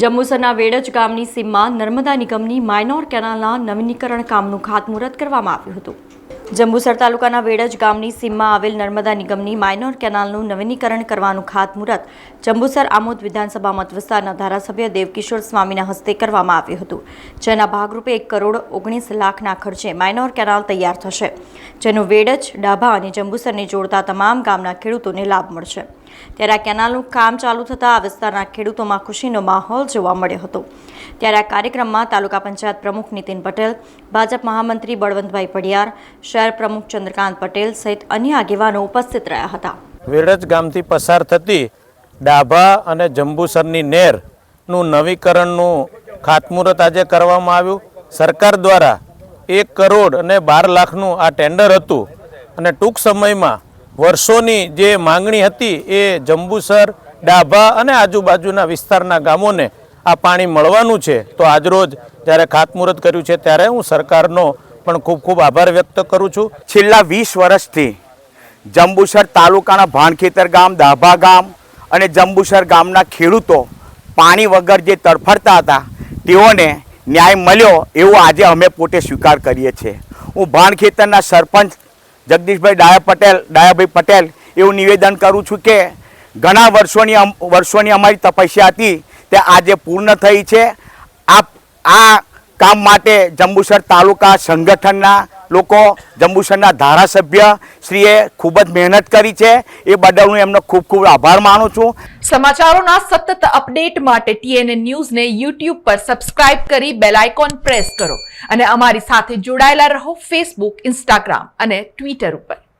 જંબુસરના વેડજ ગામની સીમમાં નર્મદા નિગમની માઇનોર કેનાલના નવીનીકરણ કામનું ખાતમુહૂર્ત કરવામાં આવ્યું હતું. જંબુસર તાલુકાના વેડજ ગામની સીમમાં આવેલ નર્મદા નિગમની માઇનોર કેનાલનું નવીનીકરણ કરવાનું ખાતમુહૂર્ત જંબુસર આમોદ વિધાનસભા મત વિસ્તારના ધારાસભ્ય દેવકિશોર સ્વામીના હસ્તે કરવામાં આવ્યું હતું, જેના ભાગરૂપે એક કરોડ ઓગણીસ લાખના ખર્ચે માઇનોર કેનાલ તૈયાર થશે, જેનો વેડજ, ડાભા અને જંબુસરને જોડતા તમામ ગામના ખેડૂતોને લાભ મળશે. ત્યારે આ કેનાલનું કામ ચાલુ થતાં આ વિસ્તારના ખેડૂતોમાં ખુશીનો માહોલ જોવા મળ્યો હતો. ત્યારે આ કાર્યક્રમમાં તાલુકા પંચાયત પ્રમુખ નીતિન પટેલ, ભાજપ મહામંત્રી બળવંતભાઈ પડિયાર, શહેર પ્રમુખ ચંદ્રકાંત પટેલ સહિત અન્ય આગેવાનો ઉપસ્થિત રહ્યા હતા. વિરજ ગામથી પસાર થતી ડાભા અને જંબુસરની નેરનું નવીકરણનું ખાતમુહૂર્ત આજે કરવામાં આવ્યું. સરકાર દ્વારા એક કરોડ અને બાર લાખનું આ ટેન્ડર હતું અને ટૂંક સમયમાં વર્ષોની જે માંગણી હતી એ જંબુસર, ડાભા અને આજુબાજુના વિસ્તારના ગામોને આ પાણી મળવાનું છે, તો આજરોજ જ્યારે ખાતમુહૂર્ત કર્યું છે, ત્યારે હું સરકારનો પણ ખૂબ ખૂબ આભાર વ્યક્ત કરું છું. છેલ્લા વીસ વર્ષથી જંબુસર તાલુકાના ભાણખેતર ગામ, દાભા ગામ અને જંબુસર ગામના ખેડૂતો પાણી વગર જે તડફડતા હતા, તેઓને ન્યાય મળ્યો એવું આજે અમે પોતે સ્વીકાર કરીએ છીએ. હું ભાણખેતરના સરપંચ જગદીશભાઈ ડાયા પટેલ, ડાયાભાઈ પટેલ એવું નિવેદન કરું છું કે ઘણા વર્ષોની વર્ષોની અમારી તપસ્યા હતી તે આજે પૂર્ણ થઈ છે. આ આ કામ માટે જંબુસર તાલુકા સંગઠનના લોકો, જંબુસરના ધારાસભ્ય શ્રીએ ખૂબ જ મહેનત કરી છે. એ બદલ હું એમનો ખૂબ ખૂબ આભાર માનું છું. સમાચારોના સતત અપડેટ માટે ટીએનએ ન્યૂઝને યુટ્યુબ પર સબસ્ક્રાઇબ કરી બેલ આઇકોન પ્રેસ કરો. અને અમારી સાથે જોડાયેલા રહો ફેસબુક, ઇન્સ્ટાગ્રામ અને ટ્વિટર ઉપર.